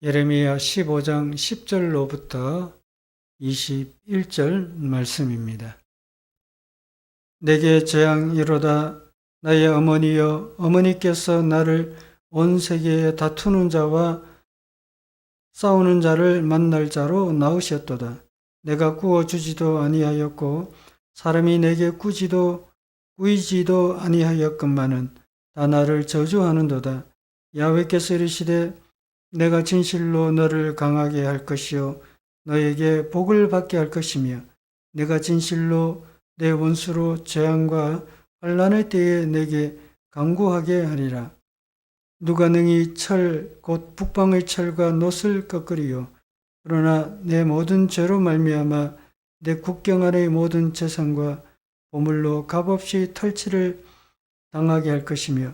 예레미야 15장 10절로부터 21절 말씀입니다. 내게 재앙이로다 나의 어머니여 어머니께서 나를 온 세계에 다투는 자와 싸우는 자를 만날 자로 낳으셨도다. 내가 구워주지도 아니하였고 사람이 내게 꾸지도 꾸이지도 아니하였건만은 다 나를 저주하는도다. 야훼께서 이르시되 내가 진실로 너를 강하게 할 것이요 너에게 복을 받게 할 것이며 내가 진실로 내 원수로 재앙과 환란의 때에 내게 강구하게 하리라. 누가 능히 철 곧 북방의 철과 놋을 꺾으리요 그러나 내 모든 죄로 말미암아 내 국경 안의 모든 재산과 보물로 값없이 털치를 당하게 할 것이며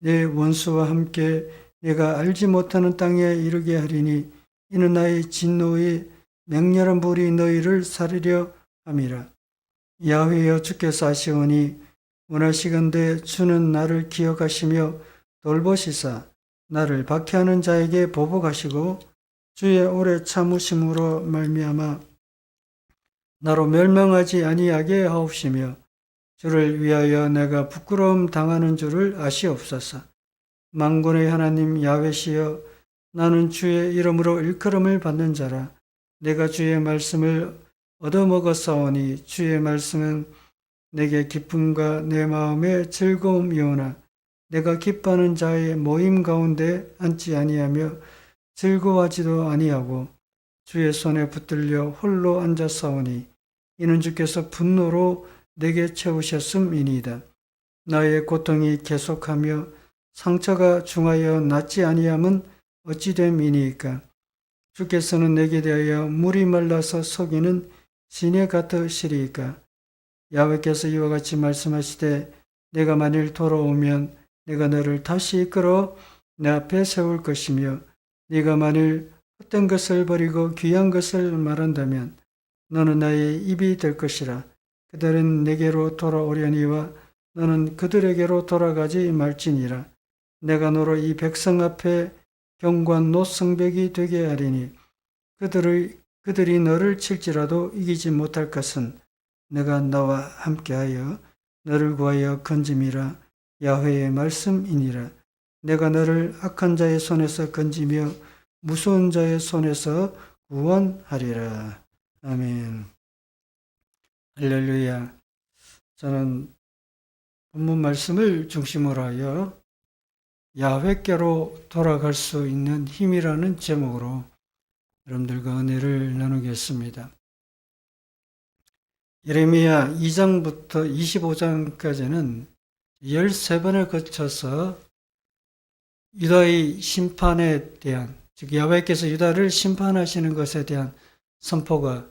내 원수와 함께 내가 알지 못하는 땅에 이르게 하리니 이는 나의 진노의 맹렬한 불이 너희를 사르려 함이라. 야훼여 주께서 하시오니 원하시건대 주는 나를 기억하시며 돌보시사 나를 박해하는 자에게 보복하시고 주의 오래 참으심으로 말미암아 나로 멸망하지 아니하게 하옵시며 주를 위하여 내가 부끄러움 당하는 줄을 아시옵소서. 망군의 하나님 야훼시여 나는 주의 이름으로 일컬음을 받는 자라 내가 주의 말씀을 얻어먹었사오니 주의 말씀은 내게 기쁨과 내 마음의 즐거움이오나 내가 기뻐하는 자의 모임 가운데 앉지 아니하며 즐거워하지도 아니하고 주의 손에 붙들려 홀로 앉았사오니 이는 주께서 분노로 내게 채우셨음이니이다. 나의 고통이 계속하며 상처가 중하여 낫지 아니함은 어찌 됨이니이까? 주께서는 내게 대하여 물이 말라서 속이는 시내 같으시리이까? 야훼께서 이와 같이 말씀하시되 내가 만일 돌아오면 내가 너를 다시 이끌어 내 앞에 세울 것이며 네가 만일 헛된 것을 버리고 귀한 것을 말한다면 너는 나의 입이 될 것이라. 그들은 내게로 돌아오려니와 너는 그들에게로 돌아가지 말지니라 내가 너로 이 백성 앞에 경관 노성벽이 되게 하리니 그들의 그들이 너를 칠지라도 이기지 못할 것은 내가 너와 함께하여 너를 구하여 건짐이라 야훼의 말씀이니라. 내가 너를 악한 자의 손에서 건지며 무서운 자의 손에서 구원하리라. 아멘. 할렐루야. 저는 본문 말씀을 중심으로 하여 야훼께로 돌아갈 수 있는 힘이라는 제목으로 여러분들과 은혜를 나누겠습니다. 예레미야 2장부터 25장까지는 13번을 거쳐서 유다의 심판에 대한 즉 야훼께서 유다를 심판하시는 것에 대한 선포가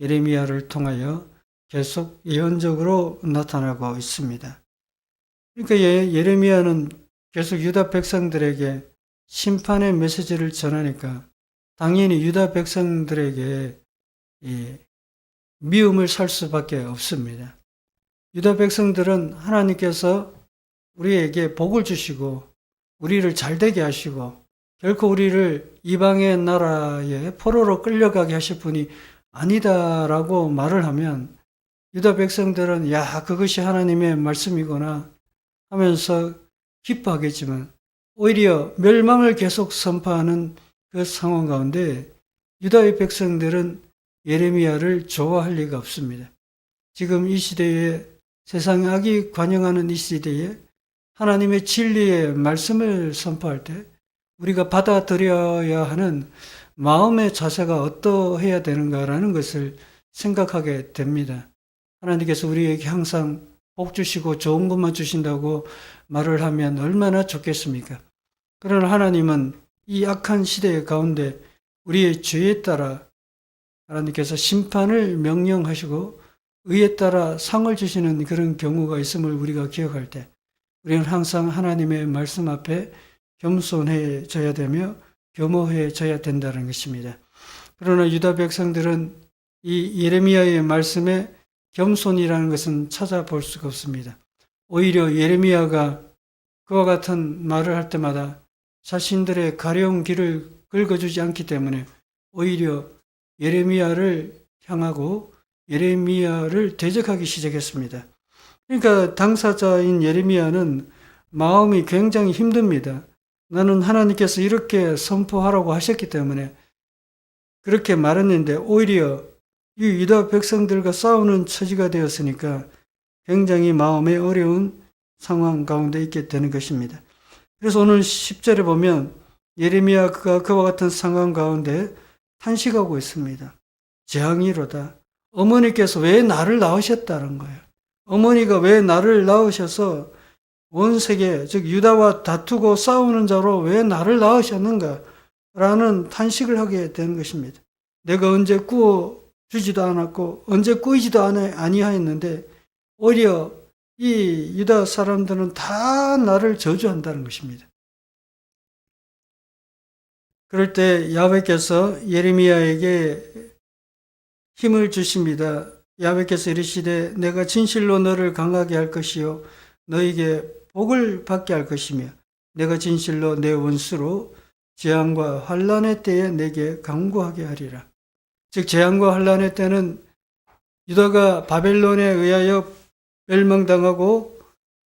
예레미야를 통하여 계속 예언적으로 나타나고 있습니다. 그러니까 예, 예레미야는 계속 유다 백성들에게 심판의 메시지를 전하니까 당연히 유다 백성들에게 미움을 살 수밖에 없습니다. 유다 백성들은 하나님께서 우리에게 복을 주시고 우리를 잘되게 하시고 결코 우리를 이방의 나라에 포로로 끌려가게 하실 분이 아니다라고 말을 하면 유다 백성들은 야 그것이 하나님의 말씀이구나 하면서 기뻐하겠지만 오히려 멸망을 계속 선포하는 그 상황 가운데 유다의 백성들은 예레미야를 좋아할 리가 없습니다. 지금 이 시대에 세상 악이 관영하는 이 시대에 하나님의 진리의 말씀을 선포할 때 우리가 받아들여야 하는 마음의 자세가 어떠해야 되는가라는 것을 생각하게 됩니다. 하나님께서 우리에게 항상 복 주시고 좋은 것만 주신다고 말을 하면 얼마나 좋겠습니까? 그러나 하나님은 이 악한 시대 가운데 우리의 죄에 따라 하나님께서 심판을 명령하시고 의에 따라 상을 주시는 그런 경우가 있음을 우리가 기억할 때 우리는 항상 하나님의 말씀 앞에 겸손해져야 되며 겸허해져야 된다는 것입니다. 그러나 유다 백성들은 이 예레미야의 말씀에 겸손이라는 것은 찾아볼 수가 없습니다. 오히려 예레미야가 그와 같은 말을 할 때마다 자신들의 가려운 길을 긁어주지 않기 때문에 오히려 예레미야를 향하고 예레미야를 대적하기 시작했습니다. 그러니까 당사자인 예레미야는 마음이 굉장히 힘듭니다. 나는 하나님께서 이렇게 선포하라고 하셨기 때문에 그렇게 말했는데 오히려 이 유다 백성들과 싸우는 처지가 되었으니까 굉장히 마음에 어려운 상황 가운데 있게 되는 것입니다. 그래서 오늘 10절에 보면 예레미야가 그와 같은 상황 가운데 탄식하고 있습니다. 재앙이로다. 어머니께서 왜 나를 낳으셨다는 거예요. 어머니가 왜 나를 낳으셔서 온 세계, 즉 유다와 다투고 싸우는 자로 왜 나를 낳으셨는가? 라는 탄식을 하게 되는 것입니다. 내가 언제 구워 주지도 않았고 언제 꾸이지도 아니하였는데 오히려 이 유다 사람들은 다 나를 저주한다는 것입니다. 그럴 때 야훼께서 예레미야에게 힘을 주십니다. 야훼께서 이르시되 내가 진실로 너를 강하게 할 것이요 너에게 복을 받게 할 것이며 내가 진실로 내 원수로 재앙과 환란의 때에 내게 강구하게 하리라. 즉 재앙과 환란의 때는 유다가 바벨론에 의하여 멸망당하고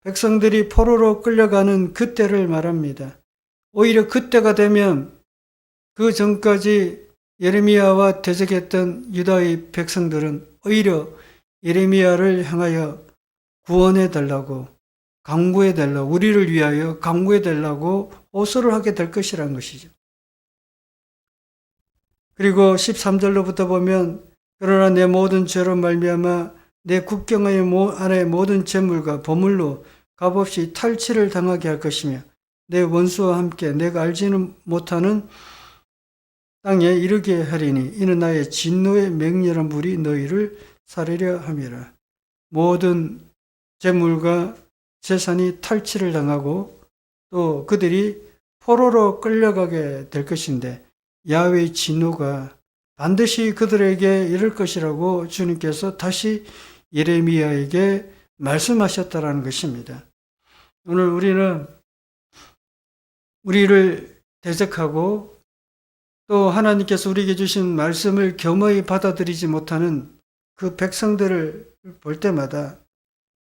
백성들이 포로로 끌려가는 그때를 말합니다. 오히려 그때가 되면 그 전까지 예레미야와 대적했던 유다의 백성들은 오히려 예레미야를 향하여 구원해 달라고 강구해 달라고 우리를 위하여 강구해 달라고 호소를 하게 될 것이라는 것이죠. 그리고 13절로부터 보면 그러나 내 모든 죄로 말미암아 내 국경의 모- 안에 모든 재물과 보물로 값없이 탈취를 당하게 할 것이며 내 원수와 함께 내가 알지는 못하는 땅에 이르게 하리니 이는 나의 진노의 맹렬한 불이 너희를 사르려 함이라. 모든 재물과 재산이 탈취를 당하고 또 그들이 포로로 끌려가게 될 것인데 야훼의 진노가 반드시 그들에게 이를 것이라고 주님께서 다시 예레미야에게 말씀하셨다라는 것입니다. 오늘 우리는 우리를 대적하고 또 하나님께서 우리에게 주신 말씀을 겸허히 받아들이지 못하는 그 백성들을 볼 때마다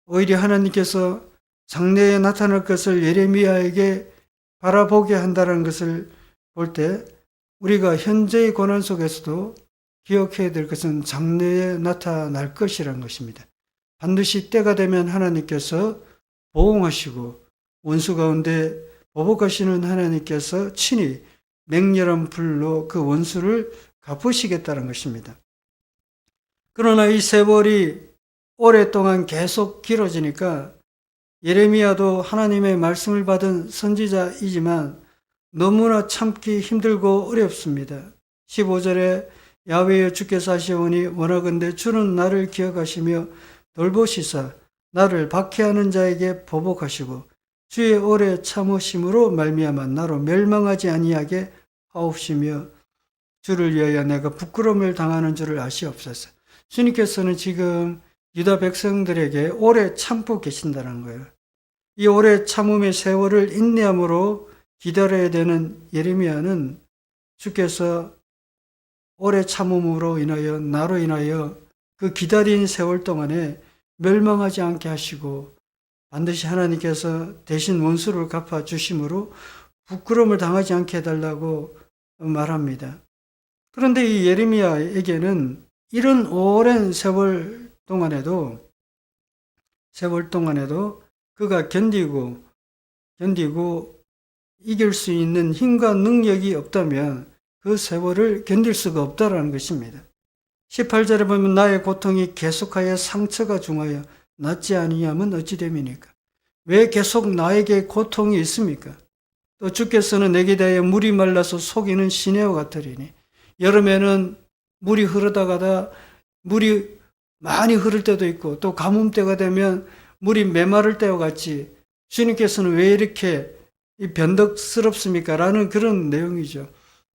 오히려 하나님께서 장래에 나타날 것을 예레미야에게 바라보게 한다는 것을 볼때 우리가 현재의 고난 속에서도 기억해야 될 것은 장래에 나타날 것이라는 것입니다. 반드시 때가 되면 하나님께서 보응하시고 원수 가운데 보복하시는 하나님께서 친히 맹렬한 불로 그 원수를 갚으시겠다는 것입니다. 그러나 이 세월이 오랫동안 계속 길어지니까 예레미야도 하나님의 말씀을 받은 선지자이지만 너무나 참기 힘들고 어렵습니다. 15절에 야훼여 주께서 하시오니 원하건대 주는 나를 기억하시며 돌보시사 나를 박해하는 자에게 보복하시고 주의 오래 참으심으로 말미암아 나로 멸망하지 아니하게 하옵시며 주를 위하여 내가 부끄러움을 당하는 줄을 아시옵소서. 주님께서는 지금 유다 백성들에게 오래 참고 계신다는 거예요. 이 오래 참음의 세월을 인내함으로 기다려야 되는 예레미야는 주께서 오래 참음으로 인하여 나로 인하여 그 기다린 세월 동안에 멸망하지 않게 하시고 반드시 하나님께서 대신 원수를 갚아 주심으로 부끄러움을 당하지 않게 해달라고 말합니다. 그런데 이 예레미야에게는 이런 오랜 세월 동안에도 세월 동안에도 그가 견디고 견디고 이길 수 있는 힘과 능력이 없다면 그 세월을 견딜 수가 없다라는 것입니다. 18절에 보면 나의 고통이 계속하여 상처가 중하여 낫지 아니하면 어찌 됨이니까? 왜 계속 나에게 고통이 있습니까? 또 주께서는 내게 대하여 물이 말라서 속이는 시내와 같으리니 여름에는 물이 흐르다가다 물이 많이 흐를 때도 있고 또 가뭄 때가 되면 물이 메마를 때와 같이 주님께서는 왜 이렇게 이 변덕스럽습니까? 라는 그런 내용이죠.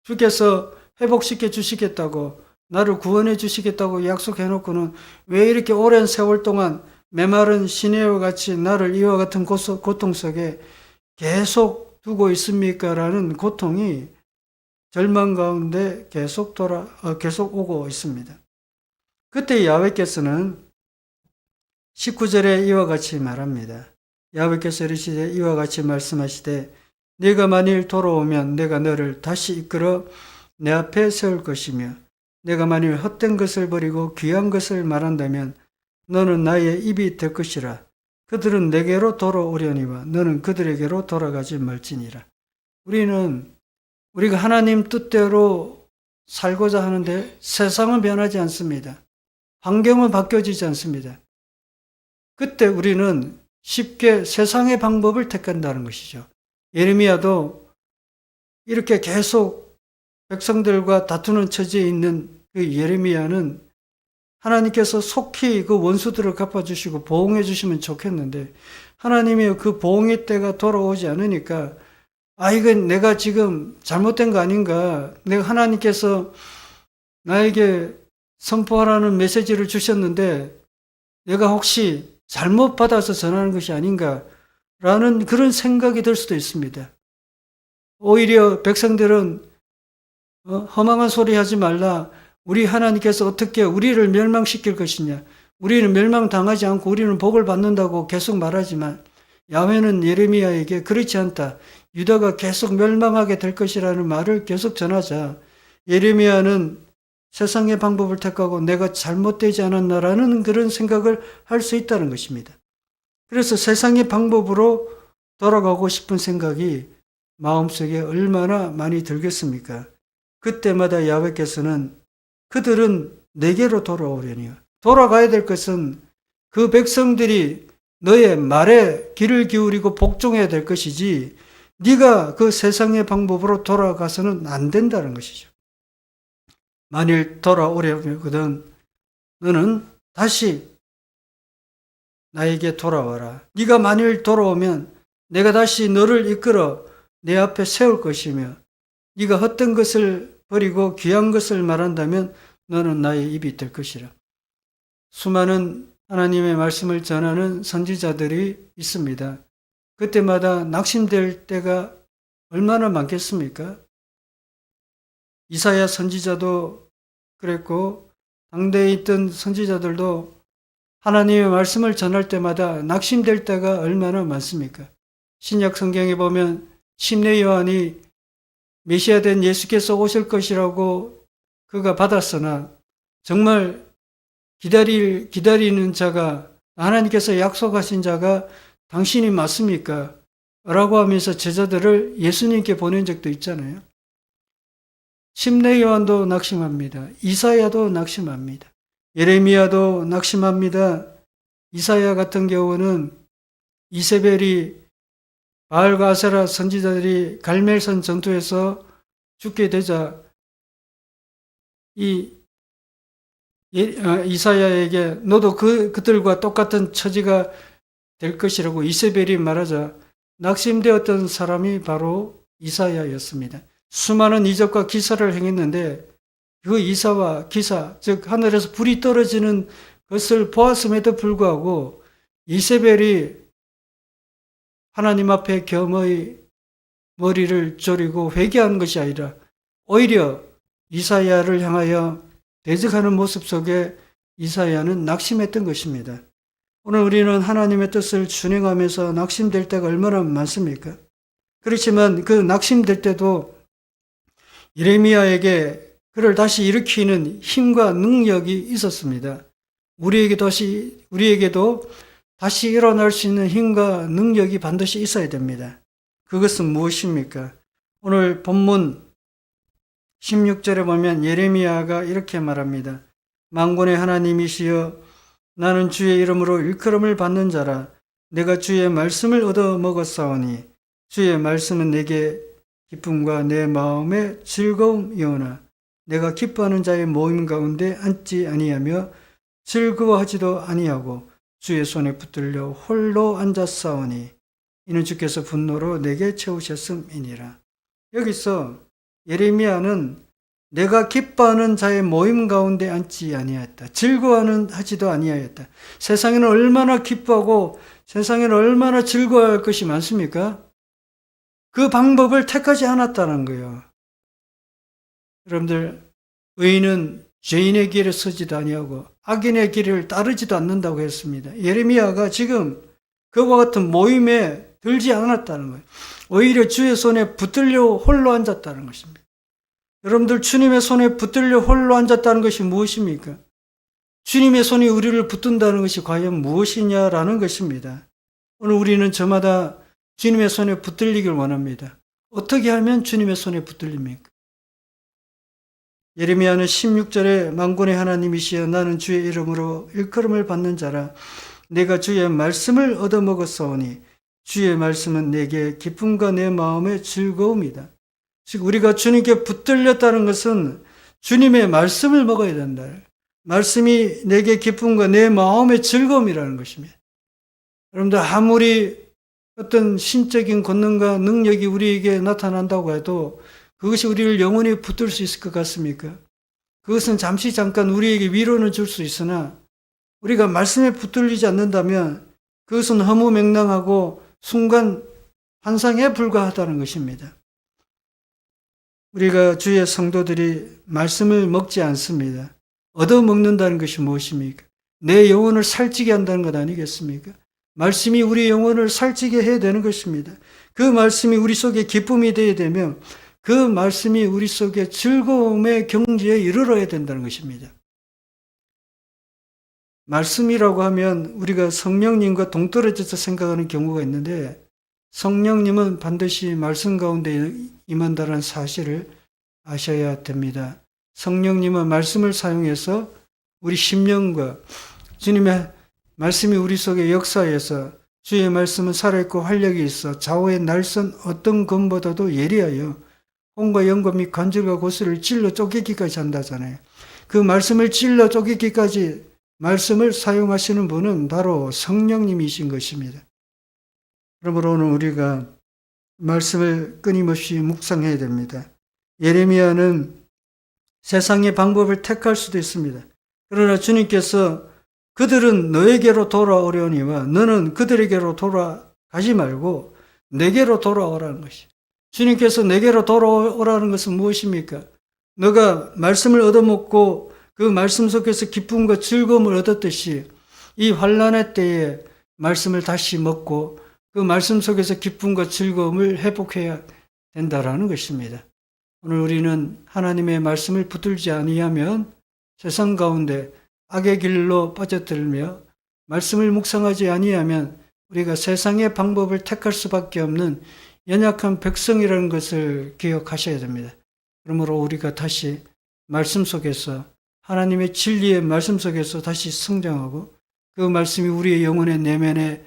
주께서 회복시켜 주시겠다고 나를 구원해 주시겠다고 약속해 놓고는 왜 이렇게 오랜 세월 동안 메마른 시내와 같이 나를 이와 같은 고통 속에 계속 두고 있습니까? 라는 고통이 절망 가운데 계속 돌아 어, 계속 오고 있습니다. 그때 야훼께서는 19절에 이와 같이 말합니다. 야훼께서 이르시되 이와 같이 말씀하시되 네가 만일 돌아오면 내가 너를 다시 이끌어 내 앞에 세울 것이며 내가 만일 헛된 것을 버리고 귀한 것을 말한다면 너는 나의 입이 될 것이라 그들은 내게로 돌아오려니와 너는 그들에게로 돌아가지 말지니라. 우리는 우리가 하나님 뜻대로 살고자 하는데 세상은 변하지 않습니다. 환경은 바뀌어지지 않습니다. 그때 우리는 쉽게 세상의 방법을 택한다는 것이죠. 예레미야도 이렇게 계속 백성들과 다투는 처지에 있는 그 예레미야는 하나님께서 속히 그 원수들을 갚아주시고 보응해 주시면 좋겠는데 하나님의 그 보응의 때가 돌아오지 않으니까 아 이건 내가 지금 잘못된 거 아닌가 내가 하나님께서 나에게 선포하라는 메시지를 주셨는데 내가 혹시 잘못 받아서 전하는 것이 아닌가 라는 그런 생각이 들 수도 있습니다. 오히려 백성들은 어, 허망한 소리 하지 말라. 우리 하나님께서 어떻게 우리를 멸망시킬 것이냐. 우리는 멸망당하지 않고 우리는 복을 받는다고 계속 말하지만 야훼는 예레미야에게 그렇지 않다. 유다가 계속 멸망하게 될 것이라는 말을 계속 전하자 예레미야는 세상의 방법을 택하고 내가 잘못되지 않았나라는 그런 생각을 할 수 있다는 것입니다. 그래서 세상의 방법으로 돌아가고 싶은 생각이 마음속에 얼마나 많이 들겠습니까? 그때마다 야훼께서는 그들은 내게로 돌아오려니요. 돌아가야 될 것은 그 백성들이 너의 말에 귀를 기울이고 복종해야 될 것이지 네가 그 세상의 방법으로 돌아가서는 안 된다는 것이죠. 만일 돌아오려거든 너는 다시 나에게 돌아와라. 네가 만일 돌아오면 내가 다시 너를 이끌어 내 앞에 세울 것이며 네가 헛된 것을 버리고 귀한 것을 말한다면 너는 나의 입이 될 것이라. 수많은 하나님의 말씀을 전하는 선지자들이 있습니다. 그때마다 낙심될 때가 얼마나 많겠습니까? 이사야 선지자도 그랬고 당대에 있던 선지자들도 하나님의 말씀을 전할 때마다 낙심될 때가 얼마나 많습니까? 신약 성경에 보면 심내 요한이 메시아 된 예수께서 오실 것이라고 그가 받았으나 정말 기다릴 기다리는 자가 하나님께서 약속하신 자가 당신이 맞습니까? 라고 하면서 제자들을 예수님께 보낸 적도 있잖아요. 심내 요한도 낙심합니다. 이사야도 낙심합니다. 예레미야도 낙심합니다. 이사야 같은 경우는 이세벨이 바알과 아세라 선지자들이 갈멜선 전투에서 죽게 되자 이 예- 어, 이사야에게 너도 그 그들과 똑같은 처지가 될 것이라고 이세벨이 말하자 낙심되었던 사람이 바로 이사야였습니다. 수많은 이적과 기사를 행했는데 그 이사와 기사, 즉 하늘에서 불이 떨어지는 것을 보았음에도 불구하고 이세벨이 하나님 앞에 겸의 머리를 조리고 회개한 것이 아니라 오히려 이사야를 향하여 대적하는 모습 속에 이사야는 낙심했던 것입니다. 오늘 우리는 하나님의 뜻을 준행하면서 낙심될 때가 얼마나 많습니까? 그렇지만 그 낙심될 때도 예레미야에게 그를 다시 일으키는 힘과 능력이 있었습니다. 우리에게도 다시, 우리에게도 다시 일어날 수 있는 힘과 능력이 반드시 있어야 됩니다. 그것은 무엇입니까? 오늘 본문 16절에 보면 예레미야가 이렇게 말합니다. 망군의 하나님이시여 나는 주의 이름으로 일컬음을 받는 자라 내가 주의 말씀을 얻어 먹었사오니 주의 말씀은 내게 기쁨과 내 마음의 즐거움이오나 내가 기뻐하는 자의 모임 가운데 앉지 아니하며 즐거워하지도 아니하고 주의 손에 붙들려 홀로 앉았사오니 이는 주께서 분노로 내게 채우셨음이니라. 여기서 예레미야는 내가 기뻐하는 자의 모임 가운데 앉지 아니하였다. 즐거워하는 하지도 아니하였다. 세상에는 얼마나 기뻐하고 세상에는 얼마나 즐거워할 것이 많습니까? 그 방법을 택하지 않았다는 거예요. 여러분들 의인은 죄인의 길에 서지도 아니하고 악인의 길을 따르지도 않는다고 했습니다. 예레미야가 지금 그와 같은 모임에 들지 않았다는 거예요. 오히려 주의 손에 붙들려 홀로 앉았다는 것입니다. 여러분들 주님의 손에 붙들려 홀로 앉았다는 것이 무엇입니까? 주님의 손이 우리를 붙든다는 것이 과연 무엇이냐라는 것입니다. 오늘 우리는 저마다 주님의 손에 붙들리길 원합니다. 어떻게 하면 주님의 손에 붙들립니까? 예레미야는 16절에 만군의 하나님이시여 나는 주의 이름으로 일컬음을 받는 자라 내가 주의 말씀을 얻어먹었사오니 주의 말씀은 내게 기쁨과 내 마음의 즐거움이다. 즉 우리가 주님께 붙들렸다는 것은 주님의 말씀을 먹어야 된다. 말씀이 내게 기쁨과 내 마음의 즐거움이라는 것입니다. 여러분들 아무리 어떤 신적인 권능과 능력이 우리에게 나타난다고 해도 그것이 우리를 영원히 붙들 수 있을 것 같습니까? 그것은 잠시 잠깐 우리에게 위로는 줄 수 있으나 우리가 말씀에 붙들리지 않는다면 그것은 허무맹랑하고 순간 환상에 불과하다는 것입니다. 우리가 주의 성도들이 말씀을 먹지 않습니다. 얻어먹는다는 것이 무엇입니까? 내 영혼을 살찌게 한다는 것 아니겠습니까? 말씀이 우리 영혼을 살찌게 해야 되는 것입니다. 그 말씀이 우리 속에 기쁨이 되어야 되면 그 말씀이 우리 속에 즐거움의 경지에 이르러야 된다는 것입니다. 말씀이라고 하면 우리가 성령님과 동떨어져서 생각하는 경우가 있는데 성령님은 반드시 말씀 가운데 임한다는 사실을 아셔야 됩니다. 성령님은 말씀을 사용해서 우리 심령과 주님의 말씀이 우리 속에 역사해서 주의 말씀은 살아있고 활력이 있어 좌우의 날선 어떤 검보다도 예리하여 혼과 영과 및 관절과 고스를 찔러 쪼개기까지 한다잖아요. 그 말씀을 찔러 쪼개기까지 말씀을 사용하시는 분은 바로 성령님이신 것입니다. 그러므로 오늘 우리가 말씀을 끊임없이 묵상해야 됩니다. 예레미야는 세상의 방법을 택할 수도 있습니다. 그러나 주님께서 그들은 너에게로 돌아오려니와 너는 그들에게로 돌아가지 말고 내게로 돌아오라는 것이. 주님께서 내게로 돌아오라는 것은 무엇입니까? 너가 말씀을 얻어먹고 그 말씀 속에서 기쁨과 즐거움을 얻었듯이 이 환란의 때에 말씀을 다시 먹고 그 말씀 속에서 기쁨과 즐거움을 회복해야 된다라는 것입니다. 오늘 우리는 하나님의 말씀을 붙들지 아니하면 세상 가운데 악의 길로 빠져들며 말씀을 묵상하지 아니하면 우리가 세상의 방법을 택할 수밖에 없는 연약한 백성이라는 것을 기억하셔야 됩니다. 그러므로 우리가 다시 말씀 속에서 하나님의 진리의 말씀 속에서 다시 성장하고 그 말씀이 우리의 영혼의 내면에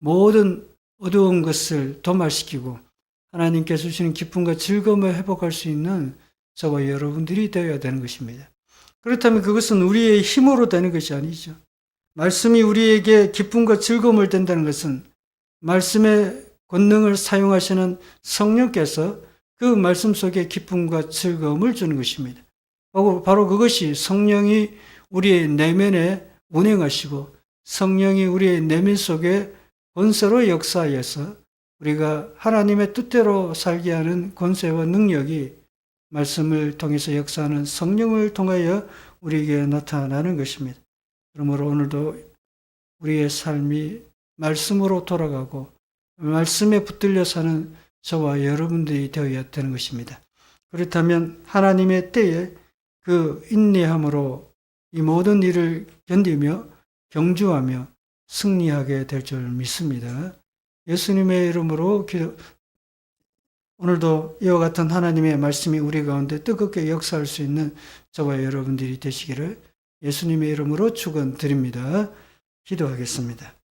모든 어두운 것을 도말시키고 하나님께서 주시는 기쁨과 즐거움을 회복할 수 있는 저와 여러분들이 되어야 되는 것입니다. 그렇다면 그것은 우리의 힘으로 되는 것이 아니죠. 말씀이 우리에게 기쁨과 즐거움을 된다는 것은 말씀의 권능을 사용하시는 성령께서 그 말씀 속에 기쁨과 즐거움을 주는 것입니다. 바로, 그것이 성령이 우리의 내면에 운행하시고 성령이 우리의 내면 속에 권세로 역사하여서 우리가 하나님의 뜻대로 살게 하는 권세와 능력이 말씀을 통해서 역사하는 성령을 통하여 우리에게 나타나는 것입니다. 그러므로 오늘도 우리의 삶이 말씀으로 돌아가고 말씀에 붙들려 사는 저와 여러분들이 되어야 되는 것입니다. 그렇다면 하나님의 때에 그 인내함으로 이 모든 일을 견디며 경주하며 승리하게 될 줄 믿습니다. 예수님의 이름으로 오늘도 이와 같은 하나님의 말씀이 우리 가운데 뜨겁게 역사할 수 있는 저와 여러분들이 되시기를 예수님의 이름으로 축원드립니다. 기도하겠습니다.